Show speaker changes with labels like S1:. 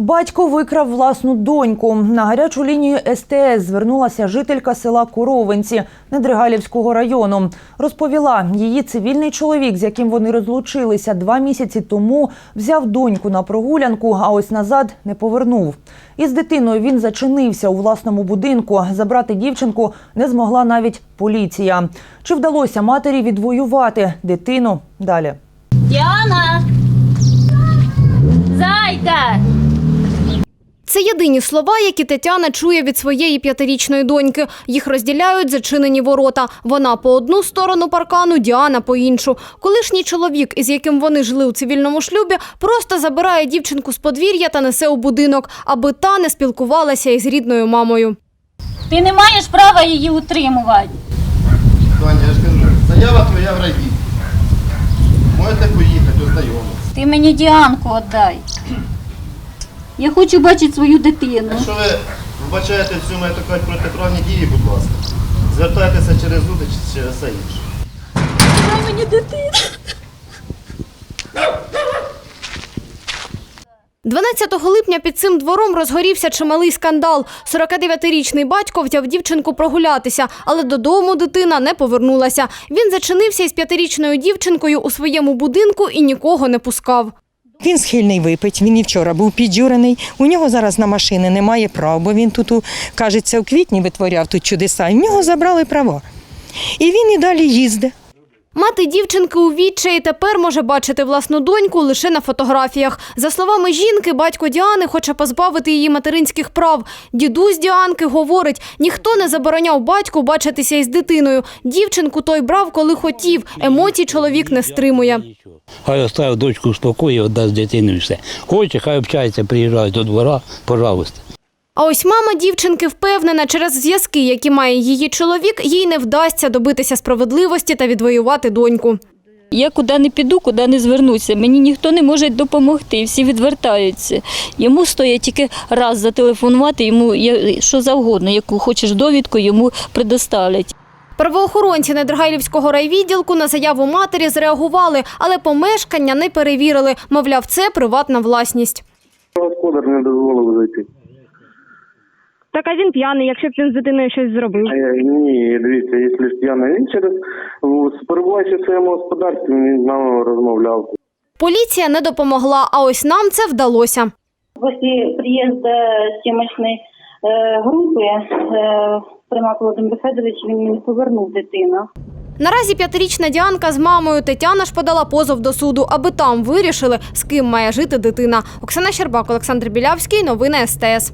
S1: Батько викрав власну доньку. На гарячу лінію СТС звернулася жителька села Куровинці Недригалівського району. Розповіла, її цивільний чоловік, з яким вони розлучилися два місяці тому, взяв доньку на прогулянку, а ось назад не повернув. Із дитиною він зачинився у власному будинку. Забрати дівчинку не змогла навіть поліція. Чи вдалося матері відвоювати дитину? Далі.
S2: Діана!
S3: Це єдині слова, які Тетяна чує від своєї п'ятирічної доньки. Їх розділяють зачинені ворота. Вона по одну сторону паркану, Діана по іншу. Колишній чоловік, із яким вони жили у цивільному шлюбі, просто забирає дівчинку з подвір'я та несе у будинок, аби та не спілкувалася із рідною мамою.
S2: Ти не маєш права її утримувати.
S4: Таня, я ж кажу, заява твоя в райвід. Можете поїхати, ознайомитися.
S2: Ти мені Діанку віддай. Я хочу бачити свою дитину.
S4: Якщо ви вбачаєте в цьому, кажуть, протиправні дії, будь ласка, звертайтеся через суди чи через все інше.
S2: Дай мені дитину.
S3: 12 липня під цим двором розгорівся чималий скандал. 49-річний батько взяв дівчинку прогулятися, але додому дитина не повернулася. Він зачинився із п'ятирічною дівчинкою у своєму будинку і нікого не пускав.
S5: Він схильний випить, він і вчора був піддюрений. У нього зараз на машини немає прав, бо він тут, кажеться, у квітні витворяв тут чудеса, і в нього забрали права. І він і далі їздить.
S3: Мати дівчинки у відчаї тепер може бачити власну доньку лише на фотографіях. За словами жінки, батько Діани хоче позбавити її материнських прав. Дідусь Діанки говорить, ніхто не забороняв батьку бачитися із дитиною. Дівчинку той брав, коли хотів. Емоцій чоловік не стримує.
S6: Хай оставив дочку в спокої, віддасть дитину і все. Хоче, хай общається, приїжджає до двора, пожалуйста.
S3: А ось мама дівчинки впевнена, через зв'язки, які має її чоловік, їй не вдасться добитися справедливості та відвоювати доньку.
S7: Я куди не піду, куди не звернуся. Мені ніхто не може допомогти, всі відвертаються. Йому стоїть тільки раз зателефонувати, йому що завгодно, яку хочеш довідку, йому предоставлять.
S3: Правоохоронці Недргайлівського райвідділку на заяву матері зреагували, але помешкання не перевірили. Мовляв, це приватна власність.
S8: Господар не дозволив зайти.
S3: Так а він п'яний, якщо б він з дитиною щось зробив.
S8: Е, Ні, дивіться, якщо ж п'яний, він через в- перебуваючи в своєму господарстві, він з нами розмовляв.
S3: Поліція не допомогла, а ось нам це вдалося.
S9: После приезда съемочной е, групи е, Примак Володимир Федорович він мені повернув дитину.
S3: Наразі п'ятирічна Діанка з мамою Тетяна ж подала позов до суду, аби там вирішили, з ким має жити дитина. Оксана Щербак, Олександр Білявський. Новини СТС.